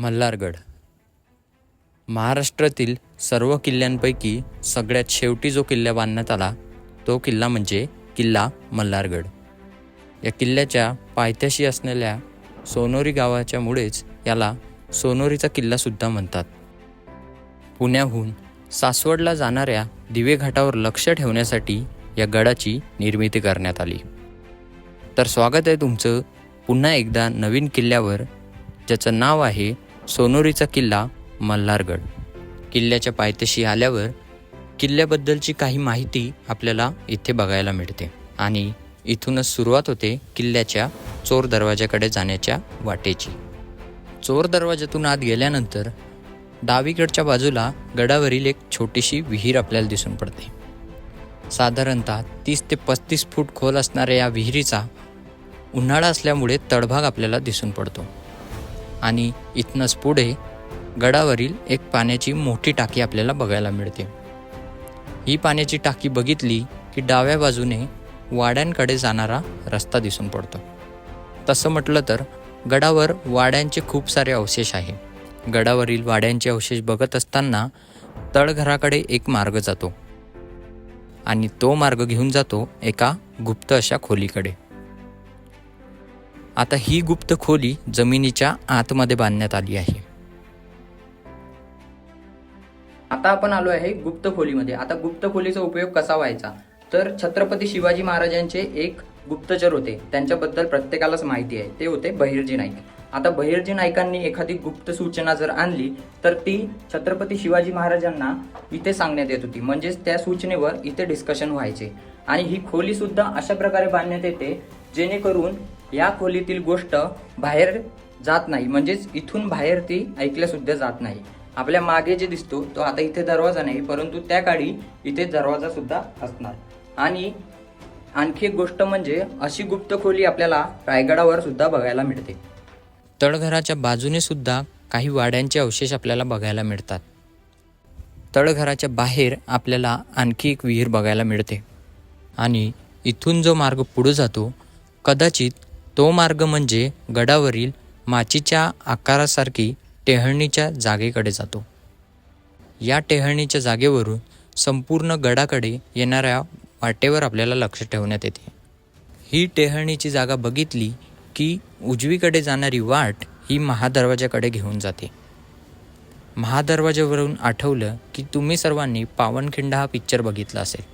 मल्हारगड. महाराष्ट्रातील सर्व किल्ल्यांपैकी सगळ्यात शेवटी जो किल्ला बांधण्यात आला तो किल्ला म्हणजे किल्ला मल्हारगड. या किल्ल्याच्या पायथ्याशी असलेल्या सोनोरी गावाच्या मुळेच याला सोनोरीचा किल्लासुद्धा म्हणतात. पुण्याहून सासवडला जाणाऱ्या दिवे घाटावर लक्ष ठेवण्यासाठी या गडाची निर्मिती करण्यात आली. तर स्वागत आहे तुमचं पुन्हा एकदा नवीन किल्ल्यावर ज्याचं नाव आहे सोनोरीचा किल्ला मल्हारगड. किल्ल्याच्या पायथ्याशी आल्यावर किल्ल्याबद्दलची काही माहिती आपल्याला इथे बघायला मिळते आणि इथूनच सुरुवात होते किल्ल्याच्या चोर दरवाजाकडे जाण्याच्या वाटेची. चोर दरवाजातून आत गेल्यानंतर डावीकडच्या बाजूला गडावरील एक छोटीशी विहीर आपल्याला दिसून पडते. साधारणतः तीस ते पस्तीस फूट खोल असणाऱ्या या विहिरीचा उन्हाळा असल्यामुळे तळभाग आपल्याला दिसून पडतो. आणि इथनंच पुढे गडावरील एक पाण्याची मोठी टाकी आपल्याला बघायला मिळते. ही पाण्याची टाकी बघितली की डाव्या बाजूने वाड्यांकडे जाणारा रस्ता दिसून पडतो. तसं म्हटलं तर गडावर वाड्यांचे खूप सारे अवशेष आहे. गडावरील वाड्यांचे अवशेष बघत असताना तळघराकडे एक मार्ग जातो आणि तो मार्ग घेऊन जातो एका गुप्त अशा खोलीकडे. आता ही गुप्त खोली जमिनीच्या आतमध्ये बांधण्यात आली आहे. आता आपण आलो आहे गुप्त खोलीमध्ये. आता गुप्त खोलीचा उपयोग कसा व्हायचा? तर छत्रपती शिवाजी महाराजांचे एक गुप्तचर होते. त्यांच्याबद्दल प्रत्येकालाच माहिती आहे. ते होते बहिर्जी नाईक. आता बहिर्जी नाईकांनी एखादी गुप्त सूचना जर आणली तर ती छत्रपती शिवाजी महाराजांना इथे सांगण्यात येत होती. म्हणजेच त्या सूचनेवर इथे डिस्कशन व्हायचे. आणि ही खोली सुद्धा अशा प्रकारे बांधण्यात येते जेणेकरून या खोलीतील गोष्ट बाहेर जात नाही. म्हणजेच इथून बाहेर ती ऐकल्यासुद्धा जात नाही. आपल्या मागे जे दिसतो तो आता इथे दरवाजा नाही परंतु त्या काळी इथे दरवाजासुद्धा असणार. आणि आणखी एक गोष्ट म्हणजे अशी गुप्त खोली आपल्याला रायगडावर सुद्धा बघायला मिळते. तळघराच्या बाजूने सुद्धा काही वाड्यांचे अवशेष आपल्याला बघायला मिळतात. तळघराच्या बाहेर आपल्याला आणखी एक विहीर बघायला मिळते. आणि इथून जो मार्ग पुढे जातो कदाचित तो मार्ग म्हणजे गडावरील माचीच्या आकारासारखी टेहळणीच्या जागेकडे जातो. या टेहळणीच्या जागेवरून संपूर्ण गडाकडे येणाऱ्या वाटेवर आपल्याला लक्ष ठेवण्यात येते. ही टेहळणीची जागा बघितली की उजवीकडे जाणारी वाट ही महादरवाजाकडे घेऊन जाते. महादरवाजावरून आठवलं की तुम्ही सर्वांनी पावनखिंड हा पिक्चर बघितला असेल.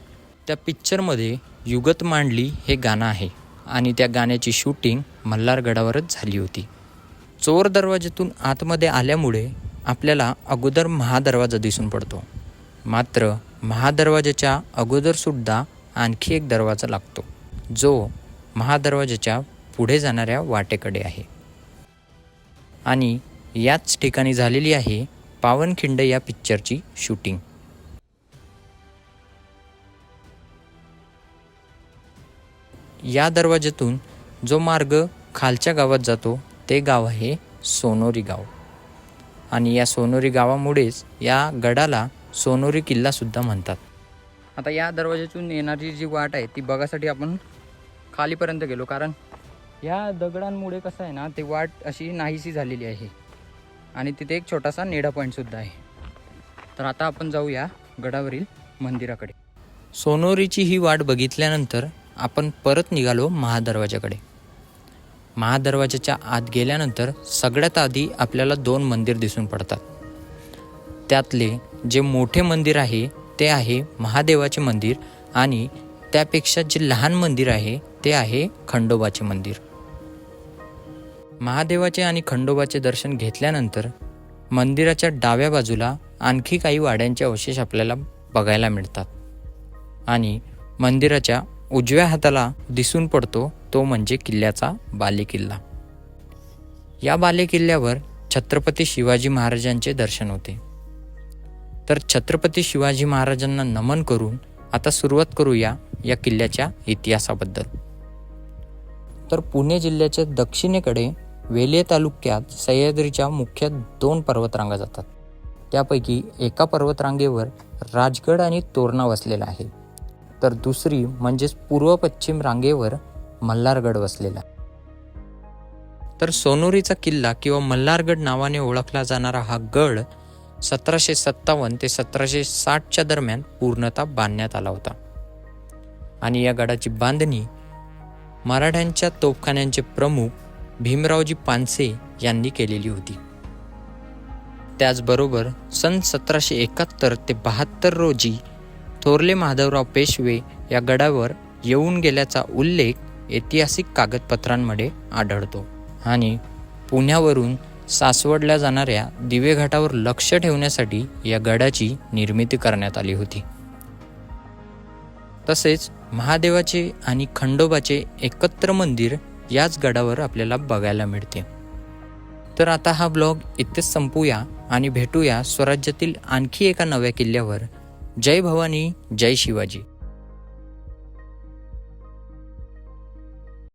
त्या पिक्चरमध्ये युगत मांडली हे गाणं आहे. आणि त्या गाण्याची शूटिंग मल्हारगडावरच झाली होती. चोर दरवाजातून आतमध्ये आल्यामुळे आपल्याला अगोदर महादरवाजा दिसून पडतो. मात्र महादरवाजाच्या अगोदरसुद्धा आणखी एक दरवाजा लागतो जो महादरवाजाच्या पुढे जाणाऱ्या वाटेकडे आहे. आणि याच ठिकाणी झालेली आहे पावनखिंड या पिक्चरची शूटिंग. या दरवाज्यातून जो मार्ग खालच्या गावात जातो ते गाव आहे सोनोरी गाव. आणि या सोनोरी गावामुळेच या गडाला सोनोरी किल्लासुद्धा म्हणतात. आता या दरवाजातून येणारी जी वाट आहे ती बघासाठी आपण खालीपर्यंत गेलो. कारण या दगडांमुळे कसं आहे ना ते वाट अशी नाहीशी झालेली आहे. आणि तिथे एक छोटासा नेडा पॉईंटसुद्धा आहे. तर आता आपण जाऊया गडावरील मंदिराकडे. सोनोरीची ही वाट बघितल्यानंतर आपण परत निघालो महादरवाजाकडे महादरवाजाच्या आत गेल्यानंतर सगळ्यात आधी आपल्याला दोन मंदिर दिसून पडतात. त्यातले जे मोठे मंदिर आहे ते आहे महादेवाचे मंदिर आणि त्यापेक्षा जे लहान मंदिर आहे ते आहे खंडोबाचे मंदिर. महादेवाचे आणि खंडोबाचे दर्शन घेतल्यानंतर मंदिराच्या डाव्या बाजूला आणखी काही वाड्यांचे अवशेष आपल्याला बघायला मिळतात आणि मंदिराच्या उजव्या हाताला दिसून पडतो तो म्हणजे किल्ल्याचा बालेकिल्ला. या बालेकिल्ल्यावर छत्रपती शिवाजी महाराजांचे दर्शन होते. तर छत्रपती शिवाजी महाराजांना नमन करून आता सुरुवात करूया या किल्ल्याच्या इतिहासाबद्दल. तर पुणे जिल्ह्याच्या दक्षिणेकडे वेले तालुक्यात सह्याद्रीच्या मुख्य दोन पर्वतरांगा जातात. त्यापैकी एका पर्वतरांगेवर राजगड आणि तोरणा वसलेला आहे. तर दुसरी म्हणजेच पूर्व पश्चिम रांगेवर मल्हारगड वसलेला. तर सोनोरीचा किल्ला किंवा मल्हारगड नावाने ओळखला जाणारा हा गड सतराशे सत्तावन्न ते सतराशे साठच्या दरम्यान पूर्णतः बांधण्यात आला होता. आणि या गडाची बांधणी मराठ्यांच्या तोफखान्यांचे प्रमुख भीमरावजी पानसे यांनी केलेली होती. त्याचबरोबर सन सतराशे एकाहत्तर ते बहात्तर रोजी थोरले माधवराव पेशवे या गडावर येऊन गेल्याचा उल्लेख ऐतिहासिक कागदपत्रांमध्ये आढळतो. आणि पुण्यावरून सासवडल्या जाणाऱ्या दिवेघाटावर लक्ष ठेवण्यासाठी या गडाची निर्मिती करण्यात आली होती. तसेच महादेवाचे आणि खंडोबाचे एकत्र मंदिर याच गडावर आपल्याला बघायला मिळते. तर आता हा ब्लॉग इथेच संपूया आणि भेटूया स्वराज्यातील आणखी एका नव्या किल्ल्यावर. जय भवानी जय शिवाजी.